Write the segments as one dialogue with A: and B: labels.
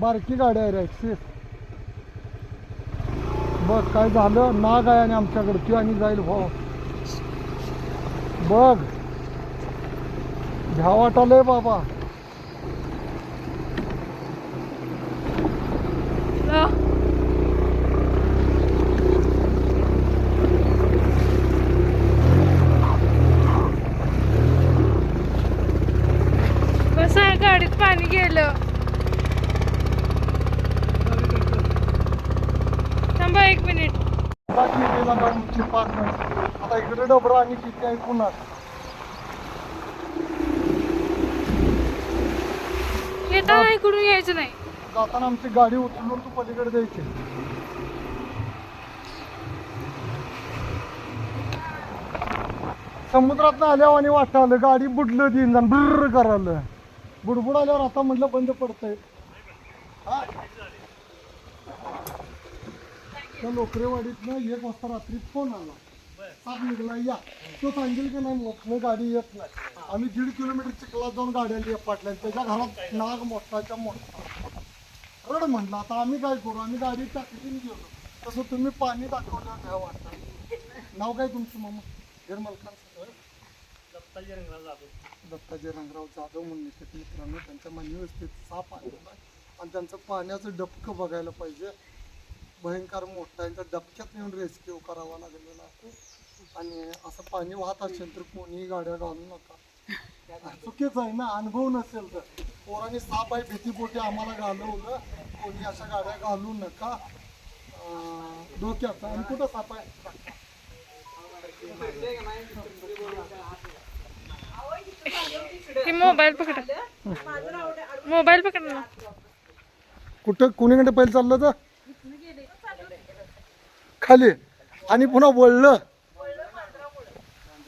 A: बारकी गाडी आहे रे ॲक्सिस बघ काय झालं? नाग आहे आणि आमच्याकडे. ती आणि जाईल भाऊ बघ. घ्या वाटालंय बाबा.
B: कसं आहे? गाडीत पाणी गेलं.
A: आणि किती आहे पुन्हा
B: येताना इकडून यायचं नाही?
A: जाताना आमची गाडी उचलून तू पलीकडे द्यायची समुद्रात आल्यावर आणि वाटावलं गाडी बुडलं दिन जाण बुर्र करायला. बुडबुड आल्यावर आता म्हटलं बंद पडतंय. त्या लोकरेवाडीतनं एक वाजता रात्री फोन आला. साप निघाला या. तो सांगेल की नाही मोठं गाडी येत नाही. आम्ही दीड किलोमीटर चिखलात जाऊन गाड्या पाटल्या त्याच्या घरात नाग मोठाच्या मोठा. रड म्हटलं आता आम्ही काय करू? आम्ही गाडी टाकीतून गेलो. तसं तुम्ही पाणी दाखवलं काय वाटतं नाव काय तुमचं मामा? निर्मल खान सर दत्ताजी रंगराव जाधव म्हणून मित्रांनो त्यांच्या मनिवस्थेत साप आलेला आहे. आणि त्यांचं पाण्याचं डबकं बघायला पाहिजे. भयंकर मोठा त्या डबक्यात येऊन रेस्क्यू करावा लागलेला आहे. आणि असं पाणी वाहत असेल तर कोणीही गाड्या घालू नका. चुकीचं आहे ना अनुभव नसेल तर. पोरांनी साप आहे भीतीपोटी आम्हाला घालवलं कोणी अशा गाड्या घालू नका. अं, डोक्याचा आणि कुठं साप आहे
B: मोबाईल पकडा. मोबाईल पकडा ना.
A: कुठं? कुणीकडे पहिले चाललं तर? खाली. आणि पुन्हा वळलं.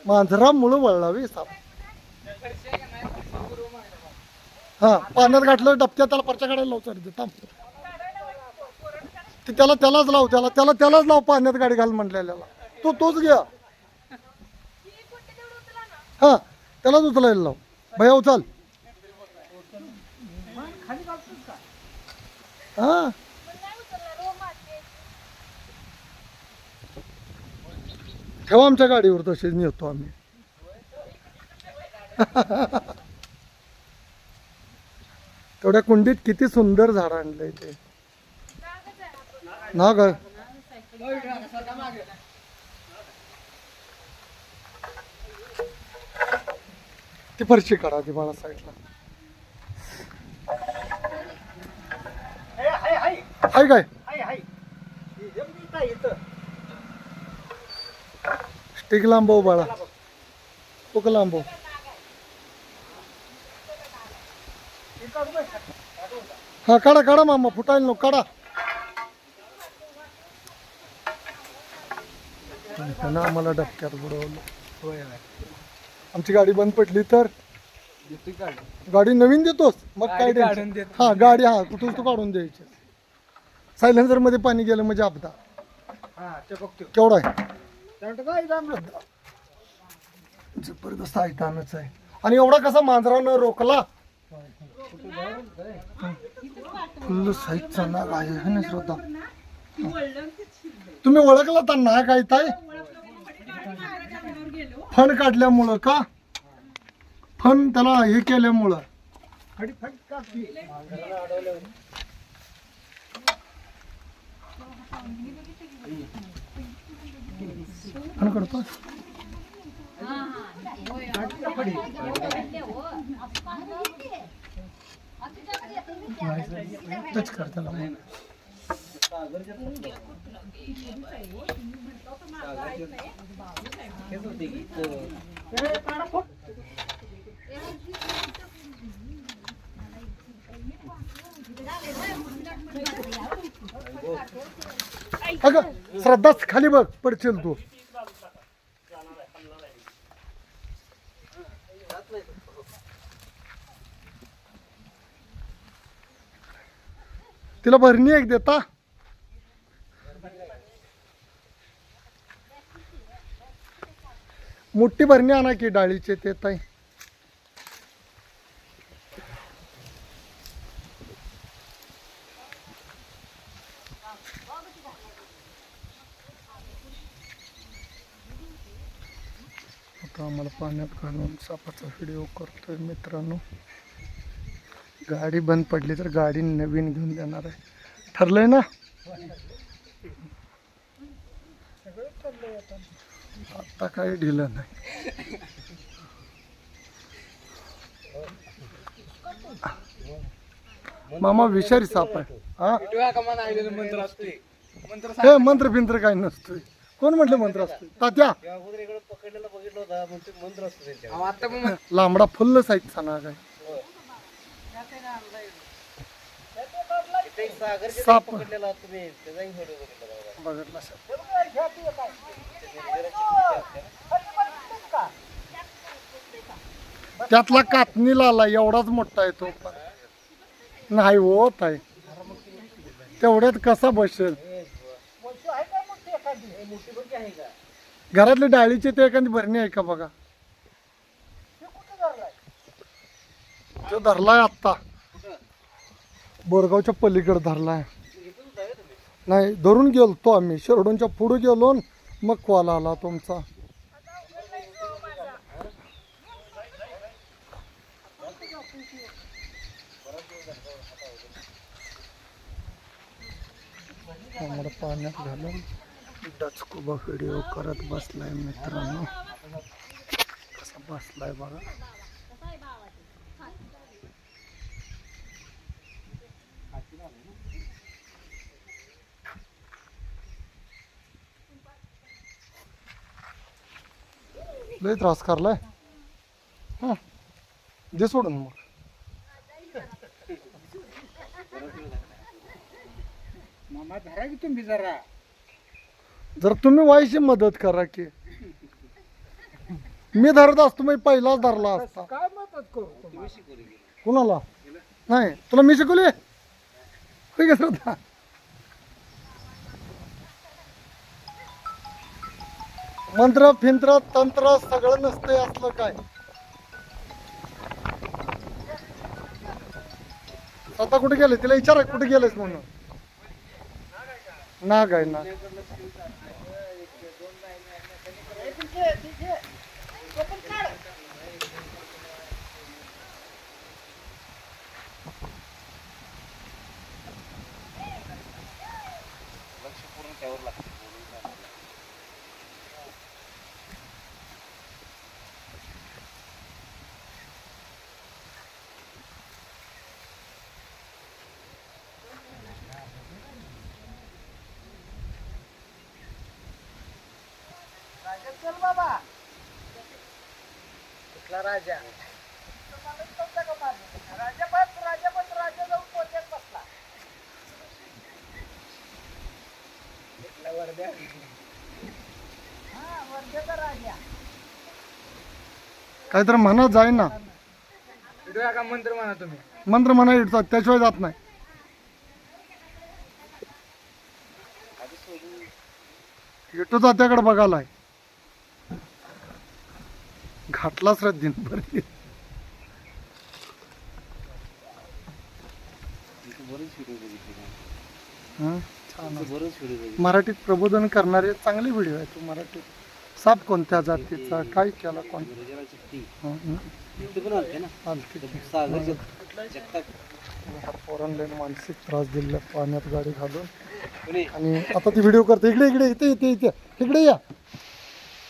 A: मांजरामुळं वळला वे साप. हा पाण्यात गाठलं डबक्यात त्याला परच्या काढायला लाव चालते थांब. ते त्याला त्यालाच लाव त्याला त्याला त्यालाच लाव पाण्यात गाडी घाल म्हटलेल्याला तो तोच घ्या हा त्यालाच उचलायला लाव. भया उचल. हा. ठेवा आमच्या गाडीवर तसेच नेतो आम्ही. तेवढ्या कुंडीत किती सुंदर झाड आणलंय ते. ना ग. ती फरशी काढा ती मला साईडला. हाय काय? स्टिक लांबव बाळा. तुक लांबव हा. काढा काढा मामा फुटायला नको काढा. आम्हाला डबक्यात बुडवलं. आमची गाडी बंद पडली तर? गाडी. नवीन देतोस? मग काय
C: काढून
A: द्यायची? हा गाडी हा कुठून तू काढून द्यायची? सायलेन्सरमध्ये पाणी गेलं म्हणजे अपघात केवढा आहे? जबरदस्त ऐतानच आहे. आणि एवढा कसा मांजरानं रोखला? फुल्ल साईजचा नाग आहे है ना श्रोता? तुम्ही ओळखला तर नाग आहे ताई? फण काढल्यामुळं का? फण त्याला हे केल्यामुळं. फण काढतो टच कर मग. अगं श्रद्धाच खाली बघ पडशील तू तिला भरणी एक देता. मोठी भरणी आणा की डाळीचे ते ताई. आम्हाला पाण्यात घालून सापाचा व्हिडिओ करतोय मित्रांनो. गाडी बंद पडली तर गाडी नवीन घेऊन देणार आहे. ठरलंय ना? आता काही ढिलं नाही. मामा विषारी साप आहे. हा?
C: मंत्र
A: हे बिंत्र काय नसतोय. कोण म्हटलं मंत्र
C: असतो? तात्या.
A: लांबडा फुल्ल साईजचा सांगा आहे साप.
C: तुम्ही बघितला
A: त्यातला कातणीला आला एवढाच मोठा आहे तो. पण नाही होत आहे तेवढ्यात कसा बसेल? घरातली डाळीची ते एखादी भरणी आहे का बघा? तो धरलाय आत्ता. बोरगावच्या पलीकडे धरलाय. नाही धरून गेलतो आम्ही. शिरडूनच्या पुढे गेलो मग कॉल आला तुमचा. पाण्यात घालून डचकुबा व्हिडिओ करत बसलाय मित्रांनो. कसा बसलाय बघा. लय त्रास करलाय. हा. दे सोडून मग.
C: मामा धरा की तुम्ही जरा.
A: जर तुम्ही व्हायची मदत करा की. मी धरत असतो मी पहिलाच धरला असता.
C: काय मदत करू
A: कुणाला? नाही तुला मी शिकवली? होय का श्रद्धा? मंत्र फिंत्र तंत्र सगळं नसतंय असलं काय? आता कुठे गेले? तिला विचारा कुठे गेलेस म्हणून? नाग आहे ना
C: लक्ष पूर्ण त्यावर लागतं. बाबा. कुठला राजा? राजा बस राजा बस राजा जाऊन पोहोचत बसला? कुठला वरद्या हा वर्ध्याचा राजा.
A: काहीतरी म्हणा जाय ना.
C: का मंत्र म्हणा तुम्ही?
A: मंत्र म्हणा इडतात त्याशिवाय जात नाही. येतो त्याकडे बघायलाय घातलाच रे दिनभर. मराठीत प्रबोधन करणारे चांगले व्हिडिओ आहे तो मराठीत साप कोणत्या जातीचा? काय केला कोण? पोरांना मानसिक त्रास दिला पाण्यात गाडी घालून. आणि आता ती व्हिडिओ करते. इकडे इकडे इथे इथे इथे. इकडे या.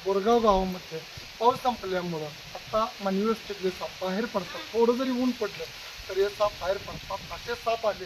A: बोरगाव गावामध्ये. पाऊस संपल्यामुळं आत्ता आता मनव्यवस्थेतले साप बाहेर पडतात थोडं जरी ऊन पडलं तर हे साप बाहेर पडतात. असे साप आले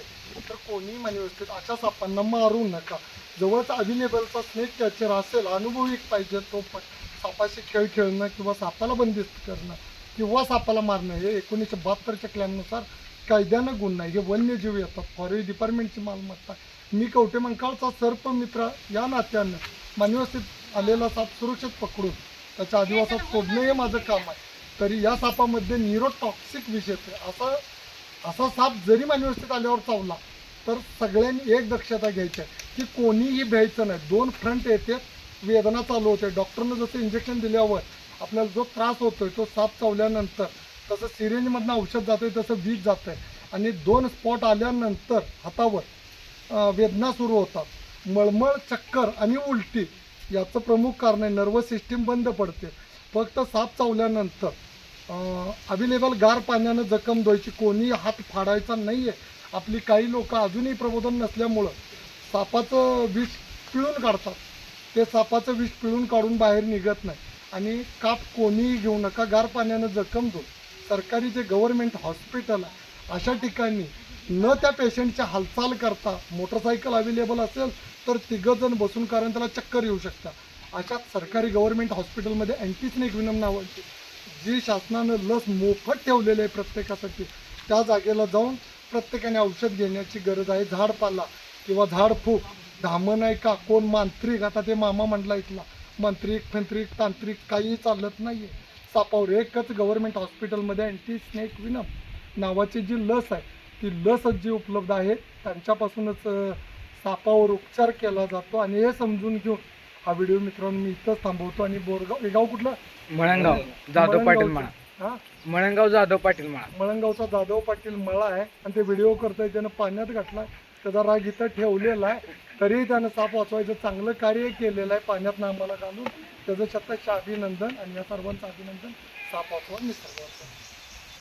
A: तर कोणी मानव्यवस्थित अशा सापांना मारू नका. जवळच अव्हेलेबलचा स्नेक कॅचर असेल अनुभवी एक पाहिजे तो पण सापाशी खेळ खेळणं किंवा सापाला बंदिस्त करणं किंवा सापाला मारणं हे एकोणीसशे बहात्तरच्या क्लॅननुसार कायद्यानं गुन्हा नाही हे वन्यजीव येतात फॉरेस्ट डिपार्टमेंटची मालमत्ता. मी कवटे मंकाळचा सर्प मित्र या नात्यानं मानव्यवस्थित आलेला साप सुरक्षित पकडून त्याच्या आदिवासात सोडणं हे माझं काम आहे. तरी या सापामध्ये न्यूरोटॉक्सिक विष येते असा असा साप जरी मानवस्थित आल्यावर चावला तर सगळ्यांनी एक दक्षता घ्यायची आहे की कोणीही भ्यायचं नाही. दोन फ्रंट येते वेदना चालू होते. डॉक्टरनं जसं इंजेक्शन दिल्यावर आपल्याला जो त्रास होतोय तो साप चावल्यानंतर तसं सिरेंजमधनं औषध जातंय तसं वीज जातंय. आणि दोन स्पॉट आल्यानंतर हातावर वेदना सुरू होतात. मळमळ चक्कर आणि उलटी. याचं प्रमुख कारण आहे नर्वस सिस्टीम बंद पडते. फक्त साप चावल्यानंतर. अवेलेबल गार पाण्यानं जखम धुवायची कोणी हात फाडायचा नाही आहे आपली काही लोक अजूनही प्रबोधन नसल्यामुळं सापाचं विष पिळून काढतात. ते सापाचं विष पिळून काढून बाहेर निघत नाही. आणि काप कोणीही घेऊ नका गार पाण्यानं जखम धुवून सरकारी जे गव्हर्नमेंट हॉस्पिटल आहे अशा ठिकाणी न त्या पेशंटच्या हालचाल करता मोटरसायकल अवेलेबल असेल तर तिघं जण बसून कारण त्याला चक्कर येऊ शकतात. अशा सरकारी गव्हर्नमेंट हॉस्पिटलमध्ये अँटीस्नेक विनम नावाची जी शासनानं लस मोफत ठेवलेली आहे प्रत्येकासाठी त्या जागेला जाऊन प्रत्येकाने औषध घेण्याची गरज आहे. झाडपाला किंवा झाडफूक धामण आहे का? कोण मांत्रिक आता ते मामा म्हटला इथला. मांत्रिक फंत्रिक तांत्रिक काही चालत नाही आहे सापावर एकच गव्हर्नमेंट हॉस्पिटलमध्ये अँटी स्नेक विनम नावाची जी लस आहे ती लसच जी उपलब्ध आहे त्यांच्यापासूनच सापावर उपचार केला जातो आणि हे समजून घेऊन हा व्हिडिओ मित्रांनो मी इथंच थांबवतो आणि बोरगाव हे गाव कुठलं?
D: मळंगाव जाधव पाटील. म्हणा
A: हा?
D: मळंगाव जाधव पाटील म्हणा
A: मळंगावचा जाधव पाटील मळा आहे आणि ते व्हिडिओ करतोय त्यानं पाण्यात घातलाय त्याचा राग इथं ठेवलेला आहे. तरीही त्यानं साप वाचवायचं चांगलं कार्य केलेलं आहे पाण्यात आम्हाला घालून. त्याचं शतश अभिनंदन आणि या सर्वांचं अभिनंदन साप वाचवा निसर्ग वाचवा